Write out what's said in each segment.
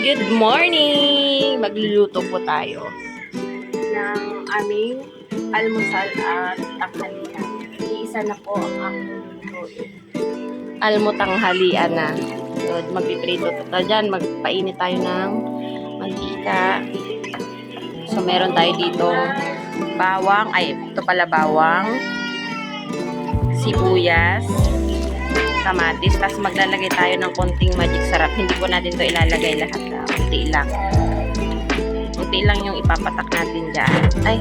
Good morning! Magluluto po tayo ng aming almusal at tanghalian. Iisa na po ang aking lutuin. Almutanghalian na. So, magpiprito to tayo dyan. Magpainit tayo ng mantika. So, meron tayo dito bawang. Ay, ito pala bawang. Sibuyas kamatis. Tapos maglalagay tayo ng konting magic sarap. Hindi po natin to ilalagay lahat. Uh, unti lang. Unti lang yung ipapatak natin dyan. Ay,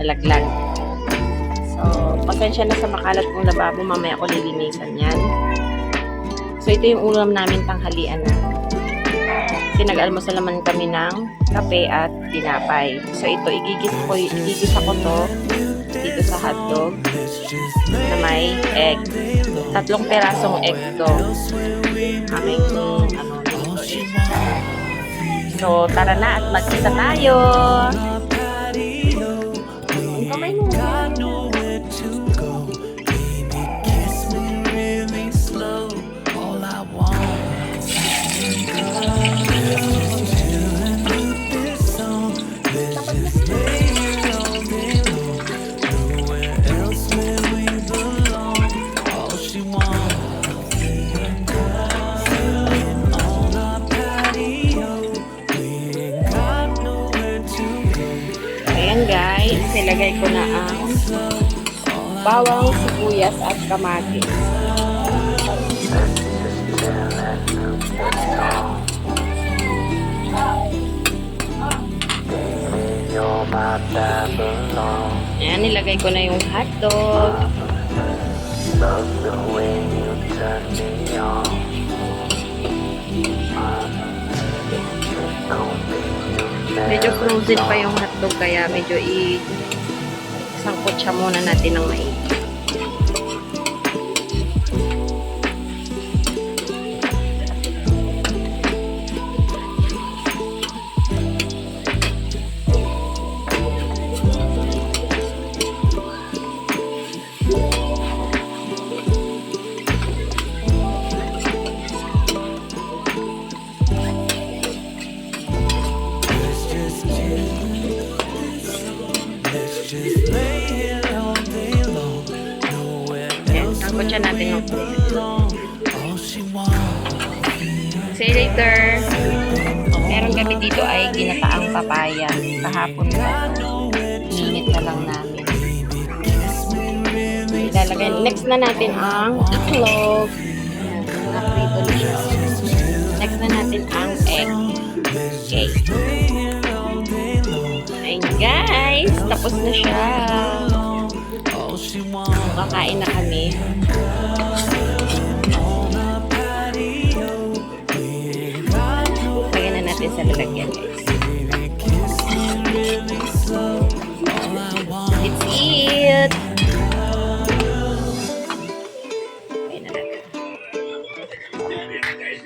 nalaglag. So, pasensya na sa makalat kong lababo. Mamaya ko lilinisan yan. So, ito yung ulam namin tanghalian na. Kasi nag-almusal naman kami ng kape at tinapay. So, ito, igigis ko, igigis ako to dito sa hotdog na may egg. Tatlong perasong egg to. Aking ano dito is. So, tara na at magkita tayo. Guys, nilagay ko na ang bawang, sibuyas at kamatis. Ayan, nilagay ko na yung hotdog. Medyo frozen pa yung hotdog kaya medyo i sangkot siya muna natin ng maigi. Ayan, sangkot siya natin ng See you later. Meron kami dito ay ginataang papaya. Kahapon pa. Init na lang namin. Ilalagay. Next na natin ang itlog. Tapos na siya. Kakain na kami. Lagyan na natin sa lalagyan guys. Na natin.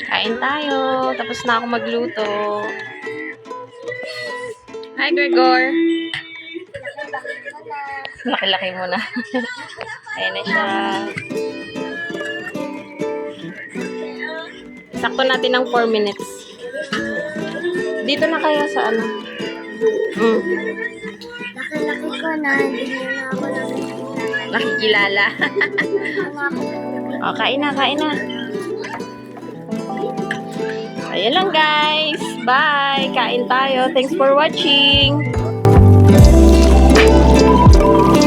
Kain tayo. Tapos na ako magluto. Hi, Gregor! Laki-laki mo na. Ayan na siya. Sakto natin ng 4 minutes. Dito na kaya sa ano? Mm. Laki-laki ko na, hindi na ako. Nakikilala. O, kain na, kain na. Ayan lang guys. Bye. Kain tayo. Thanks for watching. Thank you.